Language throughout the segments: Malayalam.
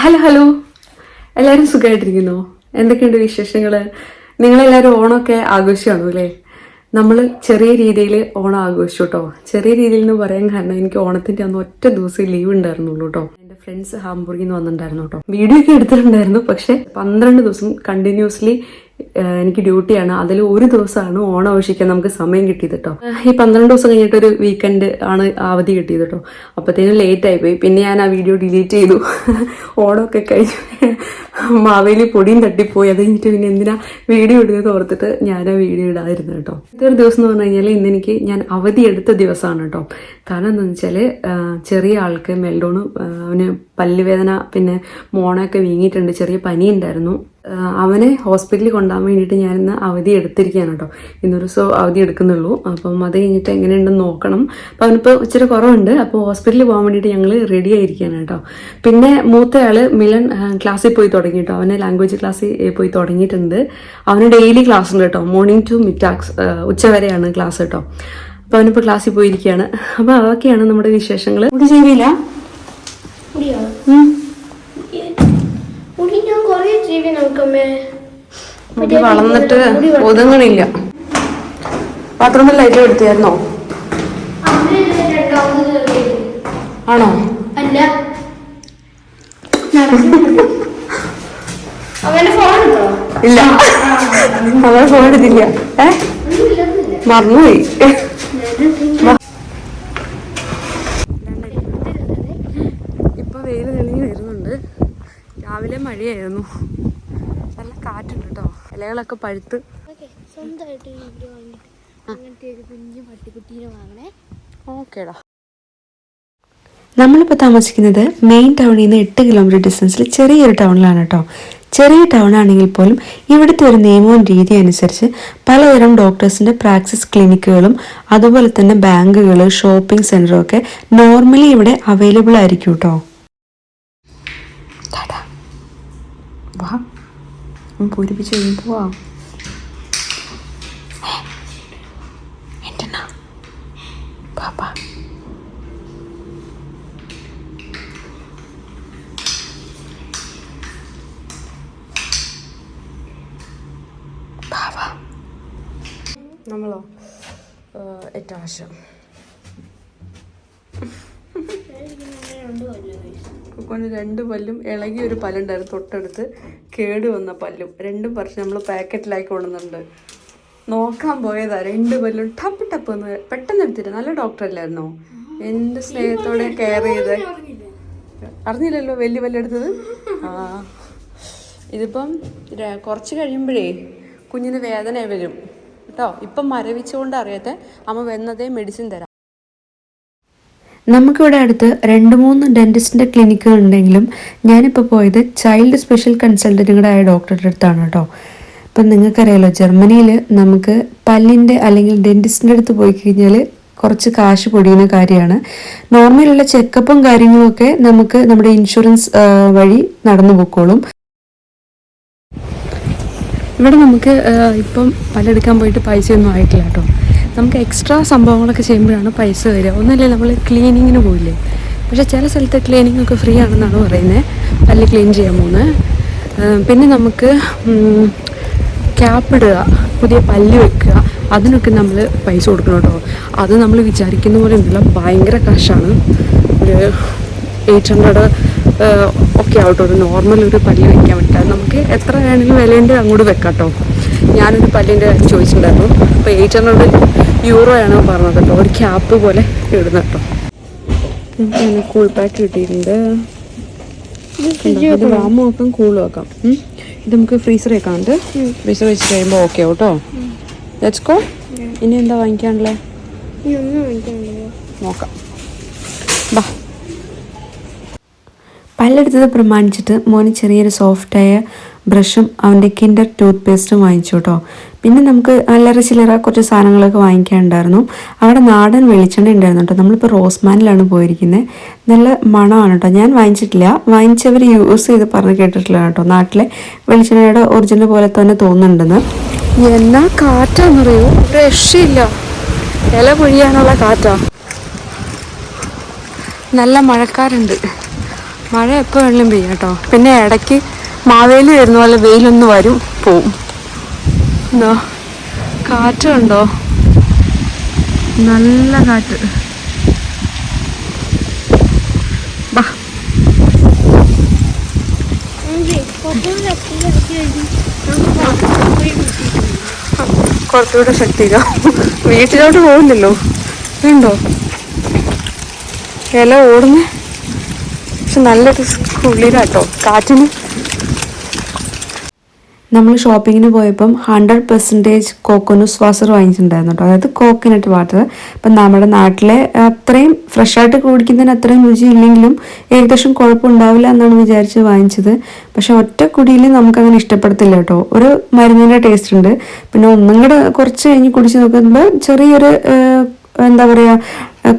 Hello hello. എല്ലാവരും സുഖമായിട്ടിരിക്കുന്നു എന്തൊക്കെയുണ്ട് വിശേഷങ്ങൾ നിങ്ങളെല്ലാവരും ഓണമൊക്കെ ആഘോഷമാണോ അല്ലേ? നമ്മൾ ചെറിയ രീതിയിൽ ഓണം ആഘോഷിച്ചു കേട്ടോ. ചെറിയ രീതിയിൽ എന്ന് പറയാൻ കാരണം എനിക്ക് ഓണത്തിന്റെ അന്ന് ഒറ്റ ദിവസം ലീവ് ഉണ്ടായിരുന്നുള്ളൂ കേട്ടോ. എന്റെ ഫ്രണ്ട്സ് ഹാംബൂർഗിൽ നിന്ന് വന്നിട്ടുണ്ടായിരുന്നു കേട്ടോ. വീഡിയോ ഒക്കെ എടുത്തിട്ടുണ്ടായിരുന്നു പക്ഷേ പന്ത്രണ്ട് ദിവസം കണ്ടിന്യൂസ്ലി എനിക്ക് ഡ്യൂട്ടിയാണ്. അതിൽ ഒരു ദിവസമാണ് ഓണം ആഘോഷിക്കാൻ നമുക്ക് സമയം കിട്ടിയത് കേട്ടോ ഈ പന്ത്രണ്ട് ദിവസം കഴിഞ്ഞിട്ട് ഒരു വീക്കെൻഡ് ആണ് അവധി കിട്ടിയത് കേട്ടോ അപ്പത്തേനും ലേറ്റ് ആയിപ്പോയി പിന്നെ ഞാൻ ആ വീഡിയോ ഡിലീറ്റ് ചെയ്തു. ഓണമൊക്കെ കഴിഞ്ഞ് മാവേലി പൊടിയും തട്ടിപ്പോയി. അത് കഴിഞ്ഞിട്ട് പിന്നെ എന്തിനാ വീഡിയോ ഇടുന്നത് ഓർത്തിട്ട് ഞാൻ ആ വീഡിയോ ഇടാതിരുന്നു കേട്ടോ ഇതൊരു ദിവസം എന്ന് പറഞ്ഞു കഴിഞ്ഞാൽ ഇന്ന് എനിക്ക് ഞാൻ അവധി എടുത്ത ദിവസമാണ് കേട്ടോ കാരണം എന്താണെന്ന് വെച്ചാൽ ചെറിയ ആൾക്ക് മെൽഡോണ് അവന് പല്ലുവേദന പിന്നെ മോണൊക്കെ വീങ്ങിയിട്ടുണ്ട്. ചെറിയ പനി ഉണ്ടായിരുന്നു അവനെ ഹോസ്പിറ്റലിൽ കൊണ്ടുപോകാൻ വേണ്ടിയിട്ട് ഞാനിന്ന് അവധി എടുത്തിരിക്കുകയാണ് കേട്ടോ. ഇന്നൊരു ദിവസം അവധി എടുക്കുന്നുള്ളൂ. അപ്പം അത് കഴിഞ്ഞിട്ട് എങ്ങനെയുണ്ടെന്ന് നോക്കണം. അപ്പം അവനിപ്പോൾ ഇച്ചിരി കുറവുണ്ട്. അപ്പോൾ ഹോസ്പിറ്റലിൽ പോകാൻ വേണ്ടിയിട്ട് ഞങ്ങൾ റെഡി ആയിരിക്കുകയാണ് കേട്ടോ. പിന്നെ മൂത്തയാൾ മിലൻ ക്ലാസ്സിൽ പോയി തുടങ്ങി കേട്ടോ. അവനെ ലാംഗ്വേജ് ക്ലാസ്സിൽ പോയി തുടങ്ങിയിട്ടുണ്ട്. അവന് ഡെയിലി ക്ലാസ് ഉണ്ട് കേട്ടോ. മോർണിംഗ് ടു മിറ്റാക്സ് ഉച്ചവരെയാണ് ക്ലാസ് കേട്ടോ. അപ്പോൾ അവനിപ്പോൾ ക്ലാസ്സിൽ പോയിരിക്കുകയാണ്. അപ്പോൾ അതൊക്കെയാണ് നമ്മുടെ വിശേഷങ്ങൾ ഇവിടെ ചെയ്യില്ല ജീവി നോക്കമ്മേ മുടി വളർന്നിട്ട് ഒതുങ്ങണില്ല. ബാത്റൂമിൽ ലൈറ്റ് എടുത്തായിരുന്നോ ആണോ? അല്ല. ഇല്ല. അവൻ ഫോൺ എടുത്തില്ല. ഏ? മറന്നുപോയി. ഇപ്പൊ വെയിൽ തെളിഞ്ഞു വരുന്നുണ്ട്. രാവിലെ മഴയായിരുന്നു. കേട്ടോ ഇലകളൊക്കെ പഴുത്ത് സ്വന്തമായിട്ട് വീഡിയോ വാങ്ങിട്ട് അങ്ങനത്തെ ഒരു കുഞ്ഞു പട്ടിക്കുട്ടീനെ വാങ്ങണേ. ഓക്കേടാ. നമ്മളിപ്പോൾ താമസിക്കുന്നത് മെയിൻ ടൗണിൽ നിന്ന് എട്ട് കിലോമീറ്റർ ഡിസ്റ്റൻസിൽ ചെറിയൊരു ടൗണിലാണ് കേട്ടോ ചെറിയ ടൗൺ ആണെങ്കിൽ പോലും ഇവിടുത്തെ ഒരു നിയമവും രീതി അനുസരിച്ച് പലതരം ഡോക്ടേഴ്സിന്റെ പ്രാക്ടീസ് ക്ലിനിക്കുകളും അതുപോലെ തന്നെ ബാങ്കുകൾ ഷോപ്പിംഗ് സെന്ററും ഒക്കെ നോർമലി ഇവിടെ അവൈലബിൾ ആയിരിക്കും കേട്ടോ വാ. പൂരിപ്പിച്ച് കഴിയുമ്പോൾ വാ എന്റെ പാപ്പാ. നമ്മളോ? ഏറ്റവും കുക്കോന് രണ്ട് പല്ലും ഇളകിയ ഒരു പല്ലുണ്ടായിരുന്നു തൊട്ടടുത്ത് കേട് വന്ന പല്ലും. രണ്ടും പറിച്ച് നമ്മൾ പാക്കറ്റിലായി കൊണ്ടുവന്നിട്ടുണ്ട്. നോക്കാൻ പോയതാ രണ്ട് പല്ലും ടപ്പ് ടപ്പ് എന്ന് പെട്ടെന്ന് എടുത്തിട്ട് നല്ല ഡോക്ടർ അല്ലായിരുന്നോ? എന്ത് സ്നേഹത്തോടെ കെയർ ചെയ്ത്. അറിഞ്ഞില്ലല്ലോ വലിയ പല്ലെടുത്തത് ആ. ഇതിപ്പം കുറച്ച് കഴിയുമ്പോഴേ കുഞ്ഞിന് വേദന വരും. കേട്ടോ? ഇപ്പം മരവിച്ചുകൊണ്ട് അറിയാത്ത അമ്മ വന്നതേ മെഡിസിൻ തരാം. നമുക്കിവിടെ അടുത്ത് രണ്ട് മൂന്ന് ഡെന്റിസ്റ്റിന്റെ ക്ലിനിക്കുകൾ ഉണ്ടെങ്കിലും ഞാനിപ്പോൾ പോയത് ചൈൽഡ് സ്പെഷ്യൽ കൺസൾട്ടന്റും ആയ ഡോക്ടറുടെ അടുത്താണ് കേട്ടോ ഇപ്പം നിങ്ങൾക്കറിയാലോ ജർമ്മനിയിൽ നമുക്ക് പല്ലിന്റെ അല്ലെങ്കിൽ ഡെന്റിസ്റ്റിന്റെ അടുത്ത് പോയി കഴിഞ്ഞാൽ കുറച്ച് കാശ് പൊടിയുന്ന കാര്യമാണ്. നോർമലുള്ള ചെക്കപ്പും കാര്യങ്ങളുമൊക്കെ നമുക്ക് നമ്മുടെ ഇൻഷുറൻസ് വഴി നടന്നു പോയിക്കോളും ഇവിടെ നമുക്ക് ഇപ്പം പല്ലെടുക്കാൻ പോയിട്ട് പൈസയൊന്നും ആയിട്ടില്ല കേട്ടോ നമുക്ക് എക്സ്ട്രാ സംഭവങ്ങളൊക്കെ ചെയ്യുമ്പോഴാണ് പൈസ വരിക. ഒന്നല്ലേ നമ്മൾ ക്ലീനിങ്ങിന് പോയില്ലേ? പക്ഷേ ചില സ്ഥലത്ത് ക്ലീനിങ് ഒക്കെ ഫ്രീ ആണെന്നാണ് പറയുന്നത് പല്ല് ക്ലീൻ ചെയ്യാൻ പോകുന്നത് പിന്നെ നമുക്ക് ക്യാപ്പിടുക പുതിയ പല്ല് വെക്കുക അതിനൊക്കെ നമ്മൾ പൈസ കൊടുക്കണം കേട്ടോ. അത് നമ്മൾ വിചാരിക്കുന്ന പോലെ ഉണ്ടല്ലോ ഭയങ്കര കാശാണ് ഒരു എയ്റ്റ് ഹൺഡ്രഡ് ഒക്കെ ആവട്ടോ. ഒരു നോർമൽ ഒരു പല്ല് വെക്കാൻ വേണ്ടിയിട്ട് നമുക്ക് എത്ര വേണമെങ്കിലും വിലേന്റെ അങ്ങോട്ട് വെക്കാം കേട്ടോ. ഞാനൊരു പല്ലിന്റെ ചോദിച്ചിട്ടുണ്ടായിരുന്നു. അപ്പോൾ എയ്റ്റ് ഹൺഡ്രഡ് യൂറോ ആണോ പറഞ്ഞത് കേട്ടോ. ഒരു ക്യാപ്പ് പോലെ ഇടുന്ന കേട്ടോ. എനിക്ക് കൂൾ പാക്ക് കിട്ടിയിട്ടുണ്ട്? ഇത് വാമ വെക്കാം കൂൾ വെക്കാം ഇത് നമുക്ക് ഫ്രീസർ വെക്കാണ്ട് ഫ്രീസർ വെച്ച് കഴിയുമ്പോൾ ഓക്കെ കേട്ടോ. ലെറ്റ്സ് ഇനി എന്താ വാങ്ങിക്കാനുള്ളത് നോക്കാം. ബാ. പല്ലെടുത്തത് പ്രമാണിച്ചിട്ട് മോന് ചെറിയൊരു സോഫ്റ്റായ ബ്രഷും അവന്റെ കിൻഡർ ടൂത്ത് പേസ്റ്റും വാങ്ങിച്ചു കേട്ടോ. പിന്നെ നമുക്ക് അല്ലറ ചില്ലറ കുറച്ച് സാധനങ്ങളൊക്കെ വാങ്ങിക്കാൻ ഉണ്ടായിരുന്നു അവിടെ നാടൻ വെളിച്ചെണ്ണ ഉണ്ടായിരുന്നു കേട്ടോ. നമ്മളിപ്പോൾ റോസ്മാനിലാണ് പോയിരിക്കുന്നത്. നല്ല മണമാണ് കേട്ടോ. ഞാൻ വാങ്ങിച്ചിട്ടില്ല. വാങ്ങിച്ചവർ യൂസ് ചെയ്ത് പറഞ്ഞ് കേട്ടിട്ടില്ല കേട്ടോ. നാട്ടിലെ വെളിച്ചെണ്ണയുടെ ഒറിജിനൽ പോലെ തന്നെ തോന്നുന്നുണ്ടെന്ന്. എന്നാ കാറ്റാന്നറിയോ? രക്ഷയില്ല. ഇല പൊഴിയാനുള്ള കാറ്റാ. നല്ല മഴക്കാരുണ്ട്. മഴ എപ്പോൾ വെള്ളം കേട്ടോ. പിന്നെ ഇടയ്ക്ക് മാവേലി വരുന്ന പോലെ വെയിലൊന്ന് വരും പോവും. എന്തോ കാറ്റുണ്ടോ നല്ല കാറ്റ്. കുറച്ചുകൂടെ ശക്തിയില്ല വീട്ടിലോട്ട് പോകുന്നില്ലോ. ഉണ്ടോ ഇല ഓടുന്നേ. പക്ഷെ നല്ലൊരു കുളിരാട്ടോ. കാറ്റിന് നമ്മൾ ഷോപ്പിങ്ങിന് പോയപ്പം ഹൺഡ്രഡ് പെർസെന്റേജ് കോക്കോനസ് വാസർ വാങ്ങിച്ചിട്ടുണ്ടായിരുന്നു കേട്ടോ അതായത് കോക്കനട്ട് വാട്ടർ ഇപ്പം നമ്മുടെ നാട്ടിലെ അത്രയും ഫ്രഷായിട്ട് കുടിക്കുന്നതിന് അത്രയും രുചി ഇല്ലെങ്കിലും ഏകദേശം കുഴപ്പമുണ്ടാവില്ല എന്നാണ് വിചാരിച്ച് വാങ്ങിച്ചത്. പക്ഷെ ഒറ്റ കുടിയിൽ നമുക്കങ്ങനെ ഇഷ്ടപ്പെടത്തില്ല കേട്ടോ ഒരു മരുന്നിന്റെ ടേസ്റ്റ് ഉണ്ട്. പിന്നെ ഒന്നും കൂടെ കുറച്ച് കഴിഞ്ഞ് കുടിച്ച് നോക്കുമ്പോൾ ചെറിയൊരു എന്താ പറയുക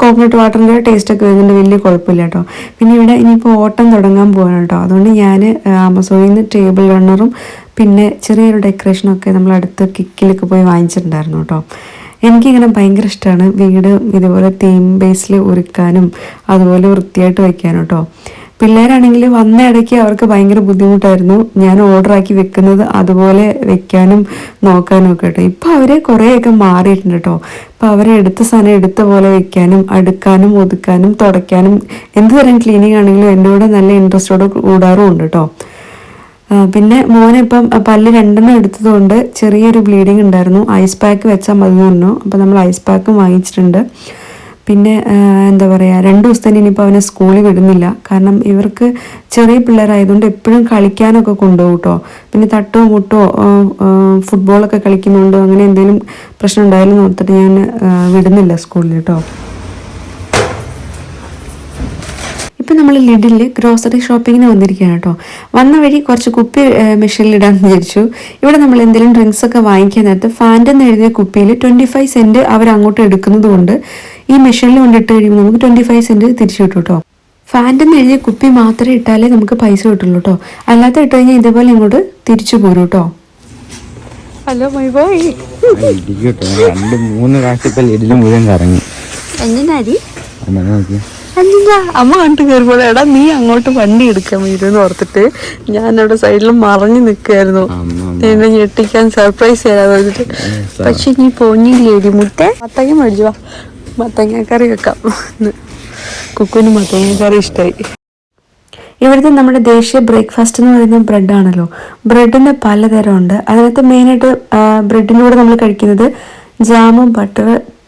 കോക്കനട്ട് വാട്ടറിന്റെ ടേസ്റ്റ് ഒക്കെ വരുന്നുണ്ട്. വലിയ കുഴപ്പമില്ല കേട്ടോ പിന്നെ ഇവിടെ ഇനിയിപ്പോൾ ഓട്ടം തുടങ്ങാൻ പോവാണ് കേട്ടോ അതുകൊണ്ട് ഞാൻ ആമസോണിൽ നിന്ന് ടേബിൾ റണ്ണറും പിന്നെ ചെറിയൊരു ഡെക്കറേഷനൊക്കെ നമ്മൾ അടുത്ത് കിക്കിലൊക്കെ പോയി വാങ്ങിച്ചിട്ടുണ്ടായിരുന്നു കേട്ടോ. എനിക്കിങ്ങനെ ഭയങ്കര ഇഷ്ടമാണ് വീട് ഇതുപോലെ തീം ബേസിൽ ഒരുക്കാനും അതുപോലെ വൃത്തിയായിട്ട് വയ്ക്കാനും കേട്ടോ. പിള്ളേരാണെങ്കിൽ വന്ന ഇടയ്ക്ക് അവർക്ക് ഭയങ്കര ബുദ്ധിമുട്ടായിരുന്നു. ഞാൻ ഓർഡറാക്കി വെക്കുന്നത് അതുപോലെ വെക്കാനും നോക്കാനും ഒക്കെ കേട്ടോ. ഇപ്പം അവരെ കുറേയൊക്കെ മാറിയിട്ടുണ്ട് കേട്ടോ. ഇപ്പം അവരെ എടുത്ത സാധനം എടുത്ത പോലെ വെക്കാനും അടുക്കാനും ഒതുക്കാനും തുടയ്ക്കാനും എന്ത് തരം ക്ലീനിങ് ആണെങ്കിലും കൂടെ നല്ല ഇൻട്രസ്റ്റോടെ കൂടാറും ഉണ്ട് കേട്ടോ. പിന്നെ മോനെ ഇപ്പം പല്ല് രണ്ടെണ്ണം എടുത്തതുകൊണ്ട് ചെറിയൊരു ബ്ലീഡിങ് ഉണ്ടായിരുന്നു. ഐസ് പാക്ക് വെച്ചാൽ മതി പറഞ്ഞു. അപ്പം നമ്മൾ ഐസ് പാക്കും വാങ്ങിച്ചിട്ടുണ്ട്. പിന്നെ എന്താ പറയുക രണ്ട് ദിവസത്തേന് ഇനിയിപ്പോൾ അവനെ സ്കൂളിൽ വിടുന്നില്ല. കാരണം ഇവർക്ക് ചെറിയ പിള്ളേരായതുകൊണ്ട് എപ്പോഴും കളിക്കാനൊക്കെ കൊണ്ടുപോകും കേട്ടോ പിന്നെ തട്ടോ മുട്ടോ ഫുട്ബോളൊക്കെ കളിക്കുന്നുണ്ടോ അങ്ങനെ എന്തെങ്കിലും പ്രശ്നം ഉണ്ടായാലും ഓർത്തിട്ട് ഞാൻ വിടുന്നില്ല സ്കൂളിൽ കേട്ടോ ഇപ്പം നമ്മൾ ലിഡിൽ ഗ്രോസറി ഷോപ്പിങ്ങിന് വന്നിരിക്കുകയാണ് കേട്ടോ. വന്ന വഴി കുറച്ച് കുപ്പി മെഷീനിൽ ഇടാൻ വിചാരിച്ചു. ഇവിടെ നമ്മൾ എന്തെങ്കിലും ഡ്രിങ്ക്സ് ഒക്കെ വാങ്ങിക്കാൻ നേരത്ത് ഫാന്റെന്ന് എഴുതിയ കുപ്പിയിൽ ട്വന്റി ഫൈവ് സെന്റ് അവർ അങ്ങോട്ട് എടുക്കുന്നത് കൊണ്ട് ഈ മെഷീനിൽ കൊണ്ടിട്ട് കഴിയുമ്പോൾ നമുക്ക് ട്വന്റി ഫൈവ് സെന്റ് തിരിച്ചു കിട്ടും കേട്ടോ. ഫാന്റ് എന്ന് എഴുതിയ കുപ്പി മാത്രമേ ഇട്ടാലേ നമുക്ക് പൈസ കിട്ടുള്ളൂ കേട്ടോ. അല്ലാത്ത ഇട്ട് കഴിഞ്ഞാൽ ഇതേപോലെ ഇങ്ങോട്ട് തിരിച്ചു പോരും കേട്ടോ. ഹലോ മൈ ബോയ് രണ്ട് മൂന്ന് പ്രാവശ്യം ഇപ്പൊ മുഴുവൻ കറങ്ങി. എങ്ങനെ അല്ല അമ്മ കണ്ടു കയറിപ്പോൾ എടാ നീ അങ്ങോട്ട് വണ്ടി എടുക്കാൻ വരുമെന്ന് ഓർത്തിട്ട് ഞാൻ അവിടെ സൈഡിൽ മറഞ്ഞു നിൽക്കായിരുന്നു അമ്മ എന്നെ ഞെട്ടിക്കാൻ സർപ്രൈസ് ചെയ്യാൻ പറഞ്ഞിട്ട് പക്ഷെ നീ പോഞ്ഞില്ലേ മുട്ട മത്തങ്ങ മേടിച്ചു വാ. മത്തങ്ങ കറി വെക്കാം. കുക്കുവിന് മത്തങ്ങ കറി ഇഷ്ടമായി ഇവിടുത്തെ നമ്മുടെ ദേശീയ ബ്രേക്ക്ഫാസ്റ്റ് എന്ന് പറയുന്നത് ബ്രെഡാണല്ലോ ബ്രെഡിന് പലതരം ഉണ്ട് അതിനകത്ത് മെയിനായിട്ട് ബ്രെഡിന്റെ കൂടെ നമ്മൾ കഴിക്കുന്നത് ജാമും ബട്ടർ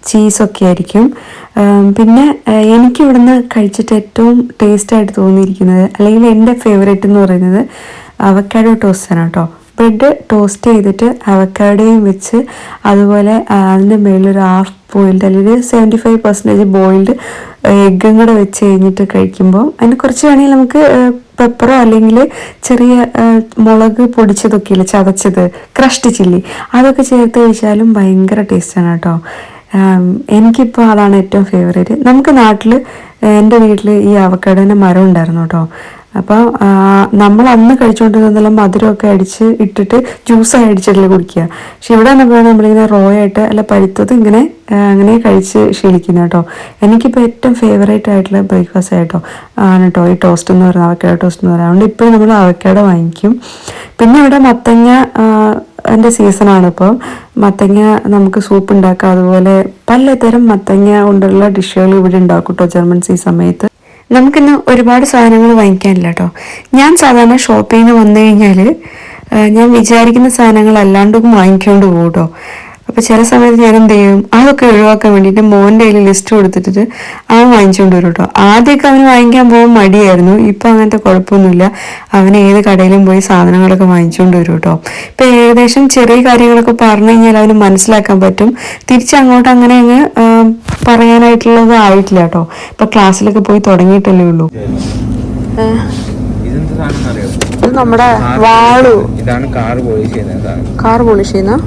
ചീസൊക്കെ ആയിരിക്കും. പിന്നെ എനിക്ക് ഇവിടുന്ന് കഴിച്ചിട്ട് ഏറ്റവും ടേസ്റ്റായിട്ട് തോന്നിയിരിക്കുന്നത് അല്ലെങ്കിൽ എന്റെ ഫേവറേറ്റ് എന്ന് പറയുന്നത് അവക്കാഡോ ടോസ്റ്റാണ് കേട്ടോ. ബ്രെഡ് ടോസ്റ്റ് ചെയ്തിട്ട് അവക്കാഡോയും വെച്ച് അതുപോലെ അതിന്റെ ഒരു ഹാഫ് ബോയിൽഡ് അല്ലെങ്കിൽ സെവന്റി ഫൈവ് പെർസെന്റേജ് ബോയിൽഡ് എഗ്ഗും കൂടെ വെച്ച് കഴിഞ്ഞിട്ട് കഴിക്കുമ്പോൾ അതിന് കുറച്ച് വേണമെങ്കിൽ നമുക്ക് പെപ്പറോ അല്ലെങ്കിൽ ചെറിയ മുളക് പൊടിച്ചതൊക്കെ ഇല്ലേ ചതച്ചത് ക്രഷ്ഡ് ചില്ലി അതൊക്കെ ചേർത്ത് കഴിച്ചാലും ഭയങ്കര ടേസ്റ്റാണ് കേട്ടോ. എനിക്കിപ്പോൾ അതാണ് ഏറ്റവും ഫേവറേറ്റ് നമുക്ക് നാട്ടിൽ എന്റെ വീട്ടിൽ ഈ അവക്കടേന്റെ മരം ഉണ്ടായിരുന്നു കേട്ടോ. അപ്പോൾ നമ്മൾ അന്ന് കഴിച്ചുകൊണ്ടിരുന്നതെല്ലാം മധുരമൊക്കെ അടിച്ച് ഇട്ടിട്ട് ജ്യൂസ് അടിച്ചിട്ടില്ല കുടിക്കുക. പക്ഷെ ഇവിടെ വന്നപ്പോൾ നമ്മളിങ്ങനെ റോ ആയിട്ട് അല്ല പഴുത്തത് ഇങ്ങനെ അങ്ങനെ കഴിച്ച് ശീലിക്കുന്നത് കേട്ടോ. എനിക്കിപ്പോൾ ഏറ്റവും ഫേവറേറ്റ് ആയിട്ടുള്ള ബ്രേക്ക്ഫാസ്റ്റ് ആയിട്ടോ ആണ് കേട്ടോ ഈ ടോസ്റ്റ് എന്ന് പറയുന്നത് അവക്കാഡോ ടോസ്റ്റ് എന്ന് പറയുന്നത്. അതുകൊണ്ട് ഇപ്പോഴും നമ്മൾ അവക്കാഡോ വാങ്ങിക്കും. പിന്നെ ഇവിടെ മത്തങ്ങ അതിന്റെ സീസണാണ് ഇപ്പം. മത്തങ്ങ നമുക്ക് സൂപ്പ് ഉണ്ടാക്കാം. അതുപോലെ പലതരം മത്തങ്ങ കൊണ്ടുള്ള ഡിഷുകൾ ഇവിടെ ഉണ്ടാക്കും കേട്ടോ ജർമ്മൻസ് സമയത്ത്. നമുക്കിന്ന് ഒരുപാട് സാധനങ്ങൾ വാങ്ങിക്കാനില്ല കേട്ടോ. ഞാൻ സാധാരണ ഷോപ്പിങ്ങിന് വന്നു കഴിഞ്ഞാൽ ഞാൻ വിചാരിക്കുന്ന സാധനങ്ങൾ അല്ലാണ്ടും വാങ്ങിക്കൊണ്ട് പോകും കേട്ടോ. അപ്പോൾ ചില സമയത്ത് ഞാൻ എന്ത് ചെയ്യും അതൊക്കെ ഒഴിവാക്കാൻ വേണ്ടിയിട്ട് മോന്റെ കയ്യിൽ ലിസ്റ്റ് കൊടുത്തിട്ട് അവൻ വാങ്ങിച്ചുകൊണ്ട് വരും കേട്ടോ ആദ്യമൊക്കെ അവന് വാങ്ങിക്കാൻ പോകാൻ മടിയായിരുന്നു. ഇപ്പം അങ്ങനത്തെ കുഴപ്പമൊന്നുമില്ല. അവൻ ഏത് കടയിലും പോയി സാധനങ്ങളൊക്കെ വാങ്ങിച്ചുകൊണ്ട് വരും കേട്ടോ ഇപ്പം ഏകദേശം ചെറിയ കാര്യങ്ങളൊക്കെ പറഞ്ഞു കഴിഞ്ഞാൽ അവന് മനസ്സിലാക്കാൻ പറ്റും. തിരിച്ചങ്ങോട്ട് അങ്ങനെ അങ്ങ് പറയാനായിട്ടുള്ളത് ആയിട്ടില്ല കേട്ടോ ഇപ്പം ക്ലാസ്സിലൊക്കെ പോയി തുടങ്ങിയിട്ടല്ലേ ഉള്ളൂ. ഇത് നമ്മുടെ വാളു. ഇതാണ് കാർ പോളിഷ് ചെയ്യുന്നത് കാർ പോളിഷ് ചെയ്യുന്ന?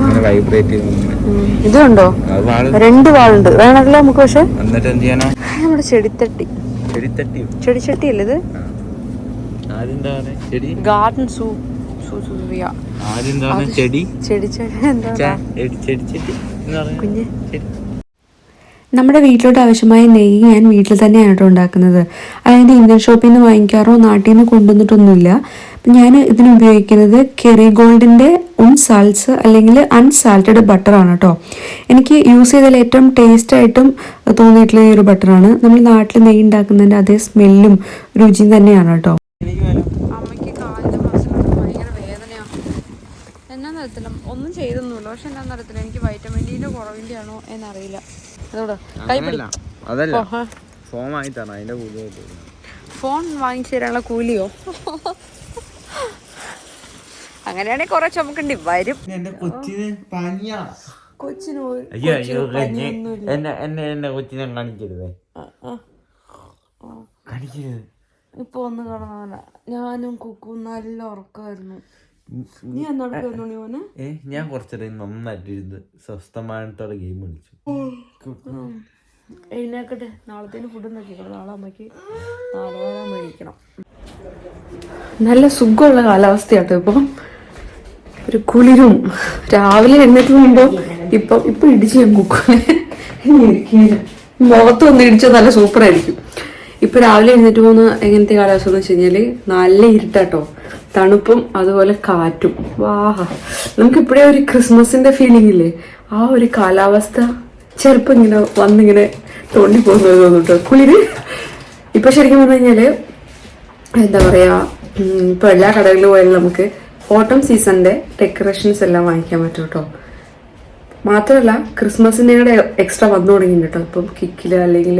ഇങ്ങനെ വൈബ്രേറ്റ് ചെയ്യുന്നു ഇതുണ്ടോ? രണ്ട് വാളുണ്ട്. വേണമല്ലോ നമുക്ക് പക്ഷെ? എന്നിട്ട് എന്ത് ചെയ്യാനാ? നമ്മുടെ ചെടിത്തട്ടി. ചെടിത്തട്ടി. ചെടിച്ചട്ടി അല്ലേ ഇത് ഗാർഡൻ സൂ. എന്താ ചെടി? എന്താ? ചെടി ചെടി പറയാ കുഞ്ഞ്. ചെടി. നമ്മുടെ വീട്ടിലോട്ട് ആവശ്യമായ നെയ്യ് ഞാൻ വീട്ടിൽ തന്നെയാണ് കേട്ടോ ഉണ്ടാക്കുന്നത്. അതായത് ഇന്ത്യൻ ഷോപ്പിൽ നിന്ന് വാങ്ങിക്കാറോ നാട്ടിൽ നിന്ന് കൊണ്ടുവന്നിട്ടൊന്നുമില്ല. ഞാൻ ഇതിന് ഉപയോഗിക്കുന്നത് കെറി ഗോൾഡിന്റെ ഉൺസാൾസ് അല്ലെങ്കിൽ അൺസാൾട്ടഡ് ബട്ടറാണ് കേട്ടോ. എനിക്ക് യൂസ് ചെയ്തതിൽ ഏറ്റവും ടേസ്റ്റ് ആയിട്ടും തോന്നിയിട്ടുള്ള ഈ ഒരു ബട്ടറാണ് നമ്മൾ നാട്ടിൽ നെയ്യ് ഉണ്ടാക്കുന്നതിന്റെ അതേ സ്മെല്ലും രുചിയും തന്നെയാണ് കേട്ടോ. ഒന്നും ചെയ്തൊന്നുമില്ല. പക്ഷെ എന്നാ അറിയത്തില്ല. എനിക്ക് വൈറ്റമിൻ ഡിയുടെ കുറവിന്റെ ആണോ എന്നറിയില്ല. അതല്ല. ഫോം ആയി തരണം അതിന്റെ ഫോൺ വാങ്ങിച്ചു തരാനുള്ള കൂലിയോ? അങ്ങനെയാണെങ്കിൽ കുറെ ചുമക്കണ്ടി വരും. എന്റെ കൊച്ചിന് പനിയാ. കൊച്ചിന് അയ്യോ അയ്യോ എന്നെ എന്നെ എന്നെ എന്നെ കൊച്ചിനെ കാണിക്കരുതേ. കാണിക്കരുത്. ഇപ്പൊ ഒന്ന് കിടന്നവന ഞാനും കുക്കും നല്ല ഉറക്കമായിരുന്നു. ഏ ഞാൻ കുറച്ചേരം നന്നായിട്ട് സ്വസ്ഥമാനത്തോടെ ഗെയിം കളിച്ചു. എഴുന്നേക്കട്ടെ. നാളത്തേന് ഫുഡ് നോക്കിക്കോ നാളെ അമ്മയ്ക്ക് വരാൻ മേടിക്കണം. നല്ല സുഖമുള്ള കാലാവസ്ഥയാട്ടോ ഇപ്പം. ഒരു കുളിരും. രാവിലെ എഴുന്നേറ്റ് പോകുമ്പോ ഇപ്പൊ ഇപ്പൊ ഇടിച്ച് ഞാൻ മുഖത്ത് വന്ന് ഇടിച്ചാൽ നല്ല സൂപ്പർ ആയിരിക്കും. ഇപ്പൊ രാവിലെ എഴുന്നേറ്റ് പോകുന്ന എങ്ങനത്തെ കാലാവസ്ഥ എന്ന് വെച്ച് കഴിഞ്ഞാൽ നല്ല ഇരുട്ടാട്ടോ. തണുപ്പും അതുപോലെ കാറ്റും. വാഹ നമുക്ക് ഇപ്പോഴേ ഒരു ക്രിസ്മസിന്റെ ഫീലിംഗ് ഇല്ലേ? ആ ഒരു കാലാവസ്ഥ ചെറുപ്പം ഇങ്ങനെ വന്നിങ്ങനെ തോണ്ടി പോകുന്നത് തോന്നുട്ടോ കുളിര്. ഇപ്പൊ ശരിക്കും പറഞ്ഞു കഴിഞ്ഞാൽ എന്താ പറയാ ഇപ്പൊ എല്ലാ കടകളിലും പോയാലും നമുക്ക് ഓട്ടം സീസണിന്റെ ഡെക്കറേഷൻസ് എല്ലാം വാങ്ങിക്കാൻ പറ്റും കേട്ടോ മാത്രമല്ല ക്രിസ്മസിന് കൂടെ എക്സ്ട്രാ വന്നു തുടങ്ങി കേട്ടോ ഇപ്പം കിക്കിൽ അല്ലെങ്കിൽ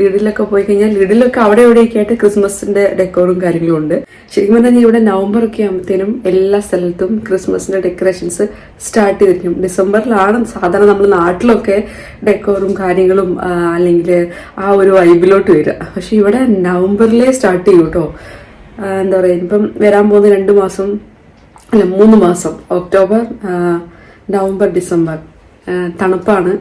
ലിഡിലൊക്കെ പോയി കഴിഞ്ഞാൽ ലിഡിലൊക്കെ അവിടെ എവിടെയൊക്കെ ആയിട്ട് ക്രിസ്മസിന്റെ ഡെക്കോറും കാര്യങ്ങളും ഉണ്ട്. ശരിക്കും പറഞ്ഞാൽ ഇവിടെ നവംബർ ഒക്കെ ആകുമ്പോഴത്തേനും എല്ലാ സ്ഥലത്തും ക്രിസ്മസിന്റെ ഡെക്കറേഷൻസ് സ്റ്റാർട്ട് ചെയ്തിരിക്കും. ഡിസംബറിലാണ് സാധാരണ നമ്മൾ നാട്ടിലൊക്കെ ഡെക്കോറും കാര്യങ്ങളും അല്ലെങ്കിൽ ആ ഒരു വൈബിലോട്ട് വരിക. പക്ഷെ ഇവിടെ നവംബറിലേ സ്റ്റാർട്ട് ചെയ്യും കേട്ടോ എന്താ പറയുക ഇപ്പം വരാൻ പോകുന്ന രണ്ട് മാസം അല്ല മൂന്ന് മാസം ഒക്ടോബർ നവംബർ ഡിസംബർ. തണുപ്പാണ്.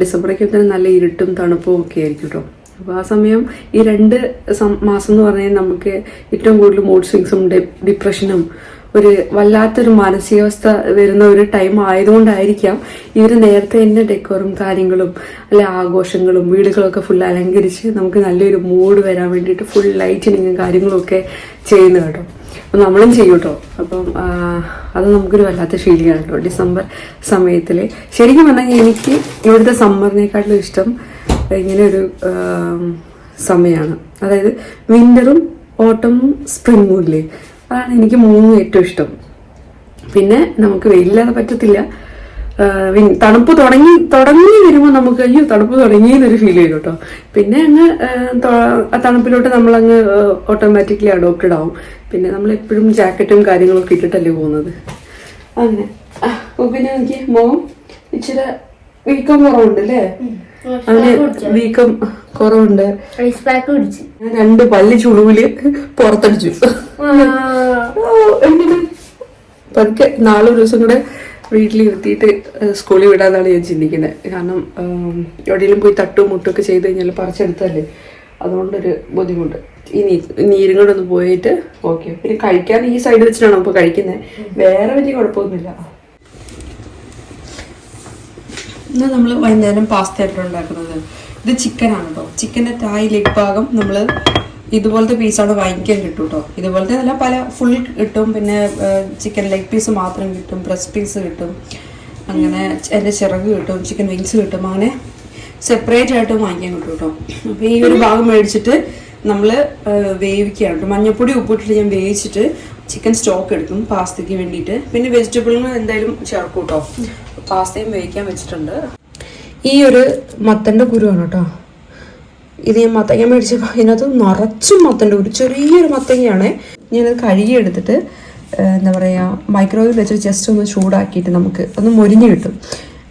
ഡിസംബറൊക്കെ തന്നെ നല്ല ഇരുട്ടും തണുപ്പും ഒക്കെ ആയിരിക്കും കേട്ടോ അപ്പോൾ ആ സമയം ഈ രണ്ട് മാസം എന്ന് പറഞ്ഞാൽ നമുക്ക് ഏറ്റവും കൂടുതൽ മൂഡ് സ്വിങ്സും ഡിപ്രഷനും ഒരു വല്ലാത്തൊരു മാനസികാവസ്ഥ വരുന്ന ഒരു ടൈം ആയതുകൊണ്ടായിരിക്കാം ഇവർ നേരത്തെ തന്നെ ഡെക്കോറും കാര്യങ്ങളും അല്ലെ ആഘോഷങ്ങളും വീടുകളൊക്കെ ഫുൾ അലങ്കരിച്ച് നമുക്ക് നല്ലൊരു മൂഡ് വരാൻ വേണ്ടിയിട്ട് ഫുൾ ലൈറ്റിനിങ്ങും കാര്യങ്ങളൊക്കെ ചെയ്യുന്നത് കേട്ടോ അപ്പം നമ്മളും ചെയ്യും കേട്ടോ അപ്പം അത് നമുക്കൊരു വല്ലാത്ത ഫീലിംഗ് ആണ് കേട്ടോ ഡിസംബർ സമയത്തിൽ ശരിക്കും പറഞ്ഞാൽ എനിക്ക് ഇവിടുത്തെ സമ്മറിനേക്കാട്ടിലും ഇഷ്ടം ഇങ്ങനെ ഒരു സമയമാണ് അതായത് വിന്ററും ഓട്ടമും സ്പ്രിങ്ങും ഇല്ലേ? അതാണ് എനിക്ക് മൂന്നും ഏറ്റവും ഇഷ്ടം. പിന്നെ നമുക്ക് വെയിലില്ലാതെ പറ്റത്തില്ല. തണുപ്പ് തുടങ്ങി തുടങ്ങി വരുമ്പോൾ നമുക്ക് അയ്യോ തണുപ്പ് തുടങ്ങി എന്നൊരു ഫീൽ ചെയ്യും കേട്ടോ. പിന്നെ അങ്ങ് തണുപ്പിലോട്ട് നമ്മളങ്ങ് ഓട്ടോമാറ്റിക്കലി അഡോപ്റ്റഡ് ആവും. പിന്നെ നമ്മൾ എപ്പോഴും ജാക്കറ്റും കാര്യങ്ങളൊക്കെ ഇട്ടിട്ടല്ലേ പോകുന്നത്. അങ്ങനെ. പിന്നെ എനിക്ക് മോം ഇച്ചിരി വീക്കം കുറവുണ്ട് അല്ലേ അവന് വീക്കം കുറവുണ്ട്. രണ്ട് പല്ല് ചുളുവിൽ പുറത്തടിച്ചു. എന്തിന് പതുക്കെ നാളെ ഒരു ദിവസം കൂടെ വീട്ടിൽ ഇരുത്തിയിട്ട് സ്കൂളിൽ വിടാന്നാണ് ഞാൻ ചിന്തിക്കുന്നത് കാരണം എവിടെയെങ്കിലും പോയി തട്ടും മുട്ടും ഒക്കെ ചെയ്ത് കഴിഞ്ഞാൽ പറിച്ചെടുത്തല്ലേ അതുകൊണ്ടൊരു ബുദ്ധിമുട്ട്. ഇനി നീരും കൂടെ ഒന്ന് പോയിട്ട് ഓക്കെ. പിന്നെ കഴിക്കാൻ ഈ സൈഡ് വെച്ചിട്ടാണ് ഇപ്പോൾ കഴിക്കുന്നത് വേറെ വലിയ കുഴപ്പമൊന്നുമില്ല. ഇന്ന് നമ്മൾ വൈകുന്നേരം പാസ്ത ആയിട്ട് ഉണ്ടാക്കുന്നത്. ഇത് ചിക്കനാണ് കേട്ടോ ചിക്കന്റെ തായ് ലെഗ് ഭാഗം നമ്മൾ ഇതുപോലത്തെ പീസാണ് വാങ്ങിക്കാൻ കിട്ടും കേട്ടോ ഇതുപോലത്തെ അല്ല പല ഫുൾ കിട്ടും. പിന്നെ ചിക്കൻ ലെഗ് പീസ് മാത്രം കിട്ടും ബ്രസ്റ്റ് പീസ് കിട്ടും. അങ്ങനെ എന്റെ ചിറക് കിട്ടും ചിക്കൻ വിങ്സ് കിട്ടും. അങ്ങനെ സെപ്പറേറ്റ് ആയിട്ട് വാങ്ങിക്കാൻ കിട്ടും കേട്ടോ അപ്പോൾ ഈ ഒരു ഭാഗം മേടിച്ചിട്ട് നമ്മൾ വേവിക്കുകയാണ് കേട്ടോ. മഞ്ഞപ്പൊടി ഉപ്പിട്ടിട്ട് ഞാൻ വേവിച്ചിട്ട് ചിക്കൻ സ്റ്റോക്ക് എടുക്കും പാസ്തയ്ക്ക് വേണ്ടിയിട്ട്. പിന്നെ വെജിറ്റബിളുകൾ എന്തായാലും ചേർക്കും കേട്ടോ. പാസ്തയും വേവിക്കാൻ വെച്ചിട്ടുണ്ട്. ഈ ഒരു മത്തന്റെ കുരുവാണ് കേട്ടോ. ഇത് ഞാൻ മത്തങ്ങ മേടിച്ചപ്പോൾ ഇതിനകത്ത് നിറച്ചും മത്തന്റെ ഒരു ചെറിയൊരു മത്തങ്ങയാണ്. ഞാനത് കഴുകിയെടുത്തിട്ട് എന്താ പറയുക മൈക്രോവേവിൽ വെച്ച് ജസ്റ്റ് ഒന്ന് ചൂടാക്കിയിട്ട് നമുക്ക് ഒന്ന് മൊരിഞ്ഞ് കിട്ടും.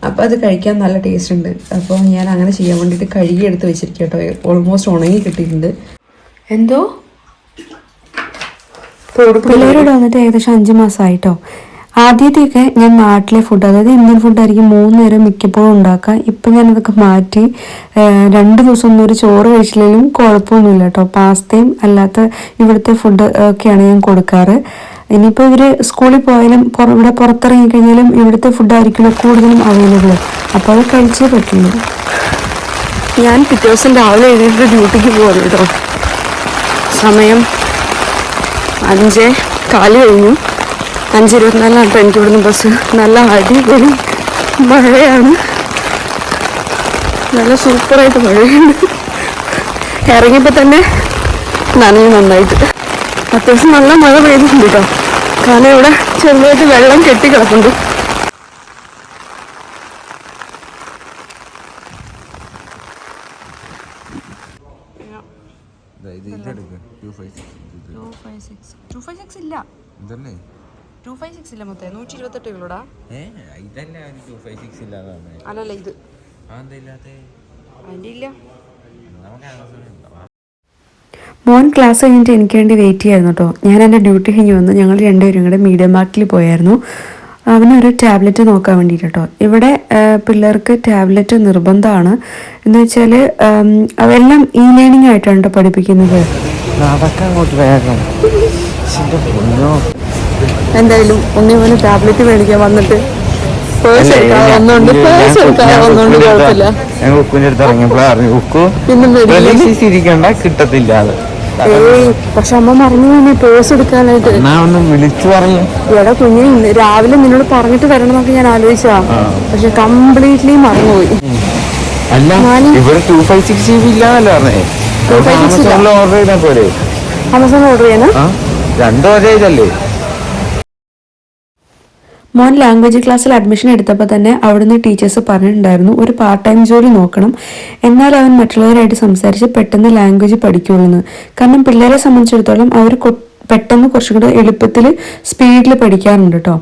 അപ്പോൾ അത് കഴിക്കാൻ നല്ല ടേസ്റ്റ് ഉണ്ട്. അപ്പോൾ ഞാൻ അങ്ങനെ ചെയ്യാൻ വേണ്ടിയിട്ട് കഴുകിയെടുത്ത് വെച്ചിരിക്കുക കേട്ടോ ഓൾമോസ്റ്റ് ഉണങ്ങി കിട്ടിയിട്ടുണ്ട്. എന്തോ? പിള്ളേരോട് വന്നിട്ട് ഏകദേശം അഞ്ച് മാസമായിട്ടോ ആദ്യത്തെയൊക്കെ ഞാൻ നാട്ടിലെ ഫുഡ് അതായത് ഇന്ത്യൻ ഫുഡായിരിക്കും മൂന്ന് നേരം മിക്കപ്പോഴും ഉണ്ടാക്കുക. ഇപ്പം ഞാനതൊക്കെ മാറ്റി രണ്ട് ദിവസം ഒന്നും ഒരു ചോറ് കഴിച്ചില്ലെങ്കിലും കുഴപ്പമൊന്നുമില്ല കേട്ടോ. പാസ്തയും അല്ലാത്ത ഇവിടുത്തെ ഫുഡ് ഒക്കെയാണ് ഞാൻ കൊടുക്കാറ്. ഇനിയിപ്പോൾ ഇവർ സ്കൂളിൽ പോയാലും ഇവിടെ പുറത്തിറങ്ങി കഴിഞ്ഞാലും ഇവിടുത്തെ ഫുഡായിരിക്കുമല്ലോ കൂടുതലും അവൈലബിൾ അപ്പോൾ അത് കഴിച്ചേ പറ്റുള്ളൂ. ഞാൻ പിറ്റേ ദിവസം രാവിലെ എഴുതിയിട്ട് ഡ്യൂട്ടിക്ക് പോകുന്നു കേട്ടോ. സമയം അഞ്ച് കാൽ കഴിഞ്ഞു. അഞ്ച് ഇരുപത്തിനാലാണ് കേട്ടോ എനിക്ക് ഇവിടുന്ന് ബസ് നല്ല അടിപൊളി മഴയാണ്. നല്ല സൂപ്പറായിട്ട് മഴയുണ്ട്. ഇറങ്ങിയപ്പോൾ തന്നെ നനഞ്ഞു നന്നായിട്ട്. അത്യാവശ്യം നല്ല മഴ പെയ്തിട്ടുണ്ട് കേട്ടോ കാരണം ഇവിടെ ചെറുതായിട്ട് വെള്ളം കെട്ടി കിടക്കുന്നുണ്ട് ഇത് ഇതെടുക്ക് two five two five six two five six ഇല്ല. ഇതല്ലേ? ടു ഫൈവ് സിക്സ് ഇല്ല മൊത്തം. നൂറ്റി ഇരുപത്തെട്ട് കിലോടാ. ഏ ഇതല്ല ടു ഫൈവ് സിക്സ് ഇല്ലാതാണ് അല്ലല്ല ഇത്. അതിന്റെ ഇല്ല. മോൻ ക്ലാസ് കഴിഞ്ഞിട്ട് എനിക്ക് വേണ്ടി വെയിറ്റ് ചെയ്യായിരുന്നു കേട്ടോ ഞാൻ എന്റെ ഡ്യൂട്ടി കഴിഞ്ഞ് വന്ന് ഞങ്ങൾ രണ്ടുപേരും കൂടെ മീഡിയം മാർക്കിൽ പോയായിരുന്നു. അവനൊരു ടാബ്ലറ്റ് നോക്കാൻ വേണ്ടിയിട്ട് കേട്ടോ ഇവിടെ പിള്ളേർക്ക് ടാബ്ലറ്റ് നിർബന്ധമാണ്. എന്ന് വെച്ചാൽ അതെല്ലാം ഇ ലേണിംഗ് ആയിട്ടാണ് കേട്ടോ പഠിപ്പിക്കുന്നത്. അതൊക്കെ അങ്ങോട്ട് വേഗം. എന്തായാലും ഒന്നേ മൂന്ന് ടാബ്ലറ്റ് മേടിക്കാൻ വന്നിട്ട് പേഴ്സ് വന്നോണ്ട് പേഴ്സ് എടുക്കാതെ വന്നോണ്ട് കുഴപ്പമില്ല. ഞാൻ ഉക്കുവിന്റെ അടുത്ത് ഇറങ്ങിയപ്പോഴാ അറിഞ്ഞു ഉക്കു പിന്നെ മേടിക്കില്ല. പ്രതീക്ഷിച്ചിരിക്കണ്ട കിട്ടത്തില്ല അത്. പക്ഷെ അമ്മ മറന്നു തന്നെ പേഴ്സ് എടുക്കാനായിട്ട്. വിളിച്ചു പറഞ്ഞു. ഇവിടെ ഇന്ന് രാവിലെ നിന്നോട് പറഞ്ഞിട്ട് വരണമെന്നൊക്കെ ഞാൻ ആലോചിച്ചാ പക്ഷെ കംപ്ലീറ്റ്ലി മറന്നുപോയി. അല്ല ഞാനും- ഇവിടെ two five six G B ഇല്ലാന്നല്ലോ പറഞ്ഞേ? ആമസോണിൽ ഓർഡർ ചെയ്താൽ ഓർഡർ രണ്ടും ഒരേ ഇതല്ലേ മോൻ ലാംഗ്വേജ് ക്ലാസ്സിൽ അഡ്മിഷൻ എടുത്തപ്പോൾ തന്നെ അവിടുന്ന് ടീച്ചേഴ്സ് പറഞ്ഞിട്ടുണ്ടായിരുന്നു ഒരു പാർട്ട് ടൈം ജോലി നോക്കണം. എന്നാൽ അവൻ മറ്റുള്ളവരായിട്ട് സംസാരിച്ച് പെട്ടെന്ന് ലാംഗ്വേജ് പഠിക്കുള്ളൂ കാരണം പിള്ളേരെ സംബന്ധിച്ചിടത്തോളം അവർ പെട്ടെന്ന് കുറച്ചും കൂടെ എളുപ്പത്തിൽ സ്പീഡിൽ പഠിക്കാറുണ്ട് കേട്ടോ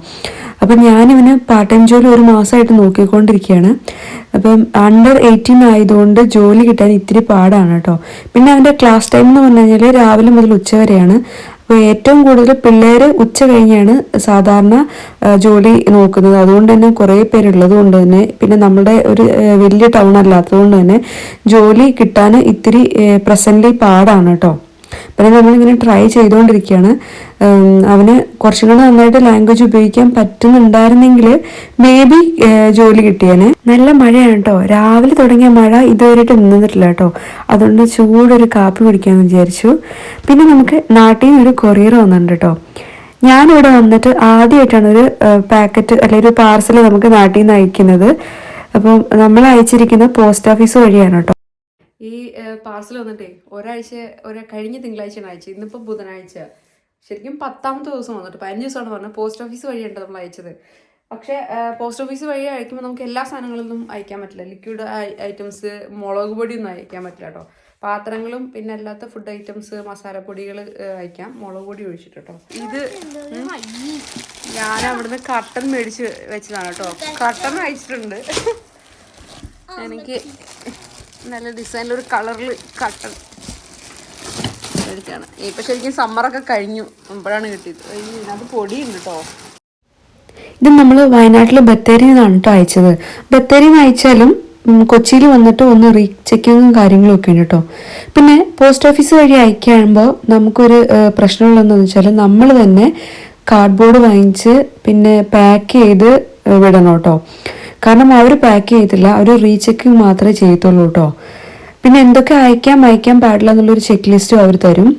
അപ്പം ഞാനിവന് പാർട്ട് ടൈം ജോലി ഒരു മാസമായിട്ട് നോക്കിക്കൊണ്ടിരിക്കുകയാണ്. അപ്പം അണ്ടർ എയ്റ്റീൻ ആയതുകൊണ്ട് ജോലി കിട്ടാൻ ഇത്തിരി പാടാണ് കേട്ടോ പിന്നെ അവന്റെ ക്ലാസ് ടൈം എന്ന് പറഞ്ഞു കഴിഞ്ഞാൽ രാവിലെ മുതൽ ഉച്ച വരെയാണ്. അപ്പോൾ ഏറ്റവും കൂടുതൽ പിള്ളേർ ഉച്ച കഴിഞ്ഞാണ് സാധാരണ ജോലി നോക്കുന്നത്. അതുകൊണ്ട് തന്നെ കുറേ പേരുള്ളത് കൊണ്ട് തന്നെ പിന്നെ നമ്മുടെ ഒരു വലിയ ടൗൺ അല്ലാത്തത് കൊണ്ട് തന്നെ ജോലി കിട്ടാൻ ഇത്തിരി പ്രസന്റ്ലി പാടാണ് കേട്ടോ. പിന്നെ നമ്മളിങ്ങനെ ട്രൈ ചെയ്തുകൊണ്ടിരിക്കുകയാണ് അവന് കുറച്ചും കൂടെ നന്നായിട്ട് ലാംഗ്വേജ് ഉപയോഗിക്കാൻ പറ്റുന്നുണ്ടായിരുന്നെങ്കിൽ മേ ബി ജോലി കിട്ടിയേനെ. നല്ല മഴയാണ് കേട്ടോ രാവിലെ തുടങ്ങിയ മഴ ഇതുവരെയായിട്ട് നിന്നിട്ടില്ല കേട്ടോ. അതുകൊണ്ട് ചൂടൊരു കാപ്പി കുടിക്കാമെന്ന് വിചാരിച്ചു. പിന്നെ നമുക്ക് നാട്ടിൽ നിന്ന് ഒരു കൊറിയർ വന്നിട്ടുണ്ട് കേട്ടോ. ഞാനിവിടെ വന്നിട്ട് ആദ്യമായിട്ടാണ് ഒരു പാക്കറ്റ് അല്ലെങ്കിൽ ഒരു പാർസൽ നമുക്ക് നാട്ടിൽ നിന്ന് അയക്കുന്നത്. അപ്പം നമ്മൾ അയച്ചിരിക്കുന്ന പോസ്റ്റ് ഓഫീസ് വഴിയാണ് കേട്ടോ. ഈ പാർസൽ വന്നിട്ടേ ഒരാഴ്ച ഒരു കഴിഞ്ഞ തിങ്കളാഴ്ചയാണ് അയച്ചത്. ഇന്നിപ്പോൾ ബുധനാഴ്ച. ശരിക്കും പത്താമത്തെ ദിവസം വന്നിട്ട് പതിനഞ്ച് ദിവസമാണ് പറഞ്ഞത്. പോസ്റ്റ് ഓഫീസ് വഴിയാണ് നമ്മൾ അയച്ചത്. പക്ഷേ പോസ്റ്റ് ഓഫീസ് വഴി അയക്കുമ്പോൾ നമുക്ക് എല്ലാ സാധനങ്ങളൊന്നും അയക്കാൻ പറ്റില്ല. ലിക്വിഡ് ഐറ്റംസ് മുളക് പൊടി ഒന്നും അയക്കാൻ പറ്റില്ല കേട്ടോ പാത്രങ്ങളും പിന്നെ അല്ലാത്ത ഫുഡ് ഐറ്റംസ് മസാലപ്പൊടികൾ അയക്കാം. മുളക് പൊടി ഒഴിച്ചിട്ട് കേട്ടോ ഇത് ഞാൻ അവിടുന്ന് കട്ടൻ മേടിച്ച് വെച്ചതാണ് കേട്ടോ കട്ടൻ അയച്ചിട്ടുണ്ട്. എനിക്ക് നല്ല ഡിസൈനിൽ ഒരു കളറിൽ കട്ടൺ മേടിച്ചാണ് ഇപ്പം ശരിക്കും സമ്മറൊക്കെ കഴിഞ്ഞു. മുമ്പോഴാണ് കിട്ടിയത്. അത് പൊടിയുണ്ട് കേട്ടോ ഇത് നമ്മൾ വയനാട്ടിൽ ബത്തേരിയിൽ നിന്നാണ് കേട്ടോ അയച്ചത്. ബത്തേരിയിൽ അയച്ചാലും കൊച്ചിയിൽ വന്നിട്ട് ഒന്ന് റീ ചെക്കിങ്ങും കാര്യങ്ങളും ഒക്കെ ഉണ്ട് കേട്ടോ പിന്നെ പോസ്റ്റ് ഓഫീസ് വഴി അയക്കുമ്പോൾ നമുക്കൊരു പ്രശ്നമുള്ളതെന്ന് വെച്ചാൽ നമ്മൾ തന്നെ കാർഡ്ബോർഡ് വാങ്ങിച്ച് പിന്നെ പാക്ക് ചെയ്ത് വിടണം കേട്ടോ കാരണം അവർ പാക്ക് ചെയ്തില്ല. അവർ റീചെക്കിങ് മാത്രമേ ചെയ്യത്തുള്ളൂ കേട്ടോ പിന്നെ എന്തൊക്കെ അയക്കാം അയക്കാൻ പാടില്ല എന്നുള്ളൊരു ചെക്ക് ലിസ്റ്റും അവർ തരും.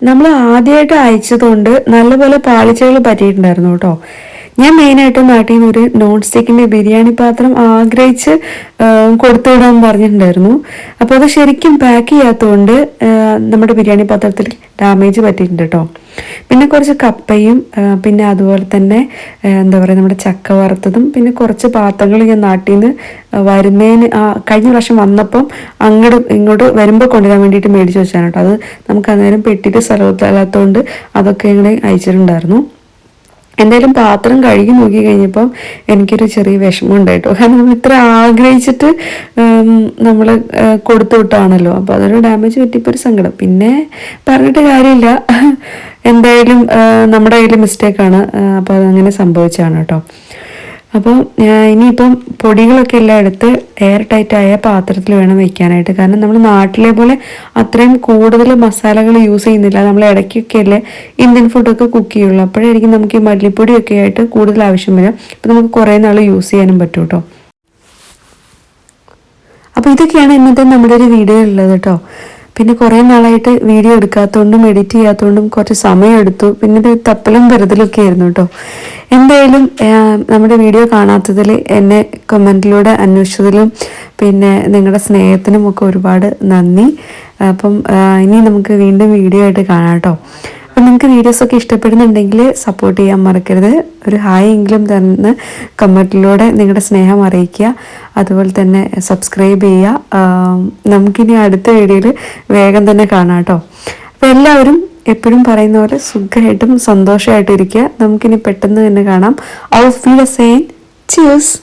നമ്മൾ ആദ്യമായിട്ട് അയച്ചതുകൊണ്ട് നല്ലപോലെ പാളിച്ചകൾ പറ്റിയിട്ടുണ്ടായിരുന്നു കേട്ടോ ഞാൻ മെയിനായിട്ട് നാട്ടിൽ നിന്ന് ഒരു നോൺ സ്റ്റിക്കിന്റെ ബിരിയാണി പാത്രം ആഗ്രഹിച്ച് കൊടുത്തു വിടാൻ പറഞ്ഞിട്ടുണ്ടായിരുന്നു. അപ്പോൾ അത് ശരിക്കും പാക്ക് ചെയ്യാത്തതുകൊണ്ട് നമ്മുടെ ബിരിയാണി പാത്രത്തിൽ ഡാമേജ് പറ്റിയിട്ടുണ്ട് കേട്ടോ പിന്നെ കുറച്ച് കപ്പയും പിന്നെ അതുപോലെ തന്നെ എന്താ പറയുക നമ്മുടെ ചക്ക വറുത്തതും പിന്നെ കുറച്ച് പാത്രങ്ങൾ ഞാൻ നാട്ടിൽ നിന്ന് വരുന്നതിന് കഴിഞ്ഞ പ്രാവശ്യം വന്നപ്പം അങ്ങോട്ട് ഇങ്ങോട്ട് വരുമ്പോൾ കൊണ്ടുവരാൻ വേണ്ടിയിട്ട് മേടിച്ച് വെച്ചാണ് കേട്ടോ അത് നമുക്ക് അന്നേരം പെട്ടിട്ട് സ്ഥലത്തല്ലാത്തതുകൊണ്ട് അതൊക്കെ ഇങ്ങനെ അയച്ചിട്ടുണ്ടായിരുന്നു. എന്തായാലും പാത്രം കഴുകി നോക്കി കഴിഞ്ഞപ്പം എനിക്കൊരു ചെറിയ വിഷമം ഉണ്ടായിട്ടോ കാരണം നമ്മൾ ഇത്ര ആഗ്രഹിച്ചിട്ട് നമ്മൾ കൊടുത്തു വിട്ടാണല്ലോ അപ്പോൾ അതൊരു ഡാമേജ് പറ്റിയപ്പോൾ ഒരു സങ്കടം. പിന്നെ പറഞ്ഞിട്ട് കാര്യമില്ല. എന്തായാലും നമ്മുടെ കയ്യിൽ മിസ്റ്റേക്കാണ് അപ്പോൾ അതങ്ങനെ സംഭവിച്ചാണ് കേട്ടോ. അപ്പോൾ ഇനിയിപ്പം പൊടികളൊക്കെ എല്ലാം എടുത്ത് എയർ ആയ പാത്രത്തിൽ വേണം വെക്കാനായിട്ട്. കാരണം നമ്മൾ നാട്ടിലെ പോലെ അത്രയും കൂടുതൽ മസാലകൾ യൂസ് ചെയ്യുന്നില്ല. നമ്മൾ ഇടയ്ക്കൊക്കെ അല്ലേ ഇന്ത്യൻ ഫുഡൊക്കെ കുക്ക് ചെയ്യുള്ളൂ. അപ്പോഴായിരിക്കും നമുക്ക് ഈ മല്ലിപ്പൊടിയൊക്കെ ആയിട്ട് കൂടുതൽ ആവശ്യം വരും. അപ്പോൾ നമുക്ക് കുറേ നാൾ യൂസ് ചെയ്യാനും പറ്റും കേട്ടോ അപ്പോൾ ഇതൊക്കെയാണ് ഇന്നത്തെ നമ്മുടെ ഒരു വീഡിയോ ഉള്ളത് കേട്ടോ പിന്നെ കുറേ നാളായിട്ട് വീഡിയോ എടുക്കാത്തതുകൊണ്ടും എഡിറ്റ് ചെയ്യാത്തതുകൊണ്ടും കുറച്ച് സമയം എടുത്തു പിന്നെ ഒരു തപ്പലും വെറുതലും ആയിരുന്നു കേട്ടോ. എന്തായാലും നമ്മുടെ വീഡിയോ കാണാത്തതിൽ എന്നെ കമന്റിലൂടെ അന്വേഷിച്ചതിലും പിന്നെ നിങ്ങളുടെ സ്നേഹത്തിനും ഒക്കെ ഒരുപാട് നന്ദി. അപ്പം ഇനി നമുക്ക് വീണ്ടും വീഡിയോ ആയിട്ട് കാണാം കേട്ടോ. അപ്പം നിങ്ങൾക്ക് വീഡിയോസൊക്കെ ഇഷ്ടപ്പെടുന്നുണ്ടെങ്കിൽ സപ്പോർട്ട് ചെയ്യാൻ മറക്കരുത്. ഒരു ഹായ് എങ്കിലും തന്ന് കമന്റിലൂടെ നിങ്ങളുടെ സ്നേഹം അറിയിക്കുക. അതുപോലെ തന്നെ സബ്സ്ക്രൈബ് ചെയ്യുക. നമുക്കിനി അടുത്ത വീഡിയോയിൽ വേഗം തന്നെ കാണാം കേട്ടോ. അപ്പോൾ എല്ലാവരും എപ്പോഴും പറയുന്ന പോലെ സുഖമായിട്ടും സന്തോഷമായിട്ടും ഇരിക്കുക. നമുക്കിനി പെട്ടെന്ന് തന്നെ കാണാം. ഔ ഫീൽ സെയിൻ ചിയേഴ്സ്